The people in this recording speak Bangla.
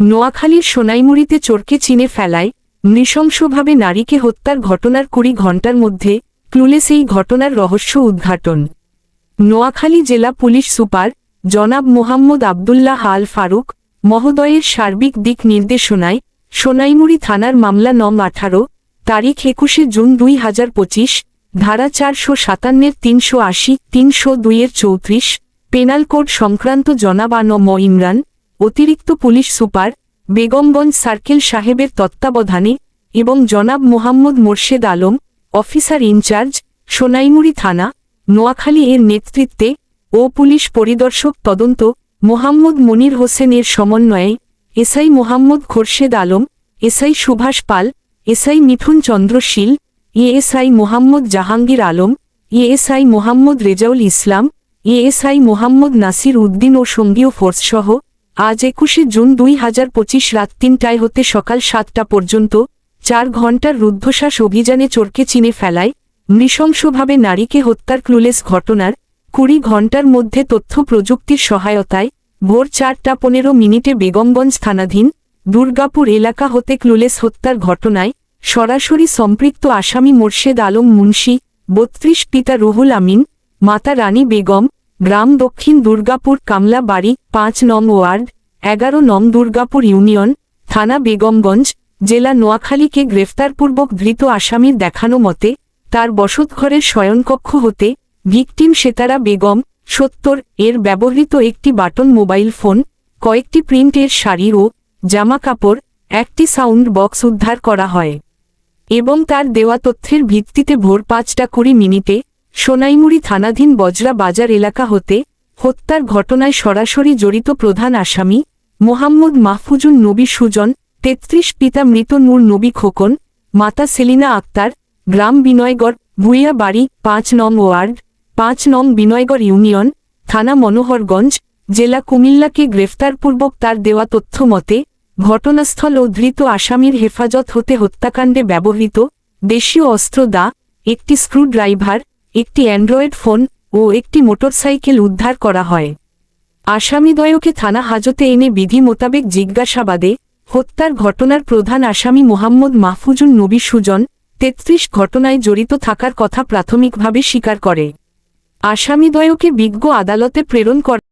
নোয়াখালীর সোনাইমুড়িতে চোরকে চিনে ফেলায়, নৃশংসভাবে নারীকে হত্যার ঘটনার কুড়ি ঘণ্টার মধ্যে ক্লুলেস এই ঘটনার রহস্য উদ্ঘাটন। নোয়াখালী জেলা পুলিশ সুপার জনাব মোহাম্মদ আবদুল্লাহ আল ফারুক মহোদয়ের সার্বিক দিক নির্দেশনায় সোনাইমুড়ি থানার মামলা নম আঠারো, তারিখ একুশে জুন দুই হাজার পঁচিশ, ধারা চারশো সাতান্নের তিনশো আশি, তিনশো দুইয়ের চৌত্রিশ, পেনাল কোড সংক্রান্ত জনাব আন ম ইমরান অতিরিক্ত পুলিশ সুপার, বেগমগঞ্জ সার্কেল সাহেবের তত্ত্বাবধানে এবং জনাব Mohammad Morshed Alam, officer in charge, Sonaimuri থানা, নোয়াখালী এর নেতৃত্বে ও পুলিশ পরিদর্শক তদন্ত, মোহাম্মদ মনির হোসেনের সমন্বয়ে SI Mohammad Khorshed Alam, SI Subhash Pal, SI Mithun Chandrashil ASI Mohammad Jahangir Alam, ASI Mohammad Rezaul Islam, ASI Mohammad Nasir Uddin ও সঙ্গীয় ফোর্সসহ আজ একুশে জুন দুই হাজার পঁচিশ রাত তিনটায় হতে সকাল সাতটা পর্যন্ত চার ঘণ্টার রুদ্ধশ্বাস অভিযানে চোরকে চিনে ফেলায়, নৃশংসভাবে নারীকে হত্যার ক্লুলেস ঘটনার কুড়ি ঘণ্টার মধ্যে তথ্য প্রযুক্তির সহায়তায় ভোর চারটা পনেরো মিনিটে বেগমগঞ্জ থানাধীন দুর্গাপুর এলাকা হতে ক্লুলেস হত্যার ঘটনায় সরাসরি সম্পৃক্ত আসামি মোর্শেদ আলম মুন্সি, বত্রিশ পিতা রুহুল আমিন, মাতা রানী বেগম গ্রাম দক্ষিণ দুর্গাপুর কামলা বাড়ি পাঁচ নং ওয়ার্ড, এগারো নং দুর্গাপুর ইউনিয়ন, থানা বেগমগঞ্জ, জেলা নোয়াখালীকে গ্রেফতারপূর্বক ধৃত আসামির দেখানো মতে, তার বসতঘরের শয়নকক্ষ হতে ভিকটিম সেতারা বেগম সত্তর এর ব্যবহৃত একটি বাটন মোবাইল ফোন, কয়েকটি প্রিন্টের শাড়ি ও জামা কাপড় একটি সাউন্ড বক্স উদ্ধার করা হয় এবং তার দেওয়া তথ্যের ভিত্তিতে ভোর পাঁচটা কুড়ি মিনিটে সোনাইমুড়ি থানাধীন বজরা বাজার এলাকা হতে হত্যার ঘটনায় সরাসরি জড়িত প্রধান আসামি মোহাম্মদ মাহফুজুন নবী সুজন, তেত্রিশ পিতা মৃত নূর নবী খোকন, মাতা সেলিনা আক্তার, গ্রাম বিনয়গড়, ভুইয়া বাড়ি, পাঁচ নং ওয়ার্ড, পাঁচ নং বিনয়গড় ইউনিয়ন, থানা মনোহরগঞ্জ, জেলা কুমিল্লাকে গ্রেফতারপূর্বক তার দেওয়া তথ্য মতে, ঘটনাস্থল ও ধৃত আসামির হেফাজত হতে হত্যাকাণ্ডে ব্যবহৃত দেশীয় অস্ত্র দা, একটি স্ক্রু ড্রাইভার একটি অ্যান্ড্রয়েড ফোন ও একটি মোটরসাইকেল উদ্ধার করা হয়। আসামিদ্বয়কে থানা হাজতে এনে বিধি মোতাবেক জিজ্ঞাসাবাদে হত্যার ঘটনার প্রধান আসামি মোহাম্মদ মাহফুজুন নবী সুজন তেত্রিশ ঘটনায় জড়িত থাকার কথা প্রাথমিকভাবে স্বীকার করে। আসামিদ্বয়কে বিজ্ঞ আদালতে প্রেরণ করা